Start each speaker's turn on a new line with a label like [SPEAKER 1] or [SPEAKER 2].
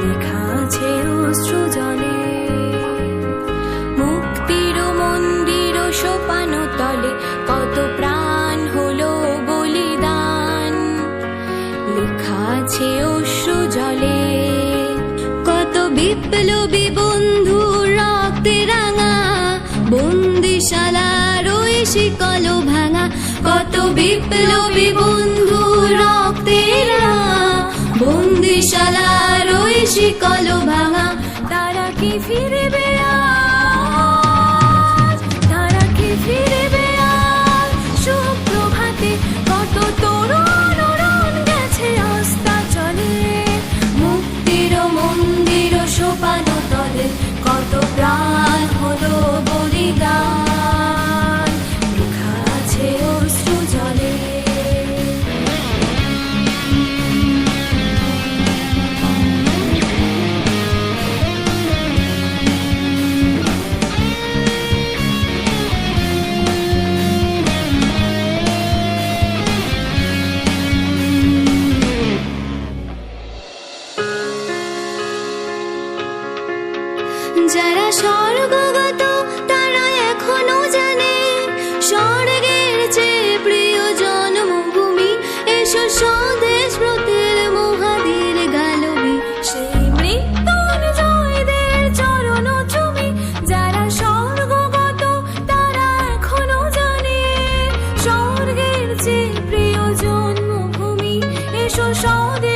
[SPEAKER 1] লেখা মুক্তির মন্দির তলে কত প্রাণ বলিদান। লেখা কত বিপ্লবী বন্ধু রক্তে রাঙা বন্দিশালার শিকল ভাঙা কত বিপ্লবী বন্ধু রক্তেরা বন্দিশালার ওই শিকল ভাঙা তারা কি ফিরবে? যারা স্বর্গগত, তারা এখনও জানে, স্বর্গের চেয়ে প্রিয় জন্মভূমি, এসো স্বদেশ ব্রতের মহাদের গালবি। সেই মৃত্যুঞ্জয়দের চরণ চুমি, যারা স্বর্গগত, তারা এখনও জানে, স্বর্গের চেয়ে প্রিয় জন্মভূমি, এসো স্বদেশ